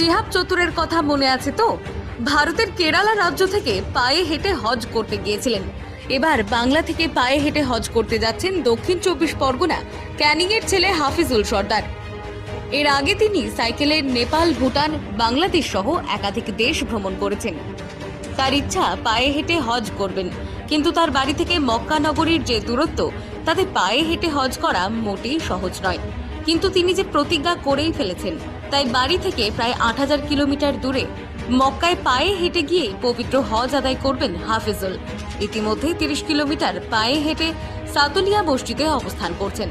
শিহাব চতুরের কথা মনে আছে তো? ভারতের কেরালা রাজ্য থেকে পায়ে হেঁটে হজ করতে গিয়েছিলেন। এবার বাংলা থেকে পায়ে হেঁটে হজ করতে যাচ্ছেন দক্ষিণ চব্বিশ পরগনা ক্যানিংয়ের ছেলে হাফিজুল সর্দার। এর আগে তিনি সাইকেলে নেপাল, ভুটান, বাংলাদেশ সহ একাধিক দেশ ভ্রমণ করেছেন। তার ইচ্ছা, পায়ে হেঁটে হজ করবেন। কিন্তু তার বাড়ি থেকে মক্কা নগরীর যে দূরত্ব, তাতে পায়ে হেঁটে হজ করা মোটেই সহজ নয়। কিন্তু তিনি যে প্রতিজ্ঞা করেই ফেলেছেন, তাই বাড়ি থেকে প্রায় আট হাজার কিলোমিটার দূরে মক্কায় পায়ে হেঁটে গিয়ে পবিত্র হজ আদায় করবেন হাফিজুল। ইতিমধ্যে তিরিশ কিলোমিটার পায়ে হেঁটে সাতুলিয়া বস্তিতে অবস্থান করছেন।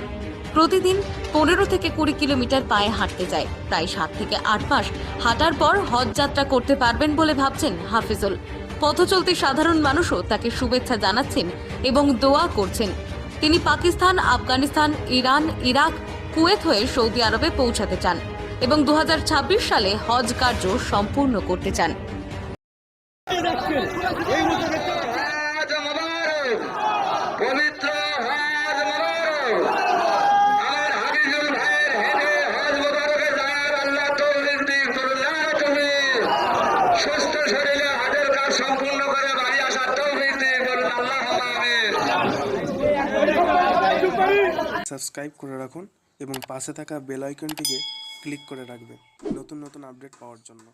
প্রতিদিন পনেরো থেকে কুড়ি কিলোমিটার পায়ে হাঁটতে যায়। প্রায় সাত থেকে আট মাস হাঁটার পর হজ যাত্রা করতে পারবেন বলে ভাবছেন হাফিজুল। পথ চলতি সাধারণ মানুষও তাকে শুভেচ্ছা জানাচ্ছেন এবং দোয়া করছেন। তিনি Pakistan, Afghanistan, Iran, Iraq Kuwait হয়ে সৌদি আরবে পৌঁছাতে চান এবং দু হাজার ছাব্বিশ সালে হজ কার্য সম্পূর্ণ করতে চান। পবিত্র সাবস্ক্রাইব করে রাখুন। এবং পাশে থাকা বেল আইকনটিকে ক্লিক করে রাখবেন নতুন নতুন আপডেট পাওয়ার জন্য।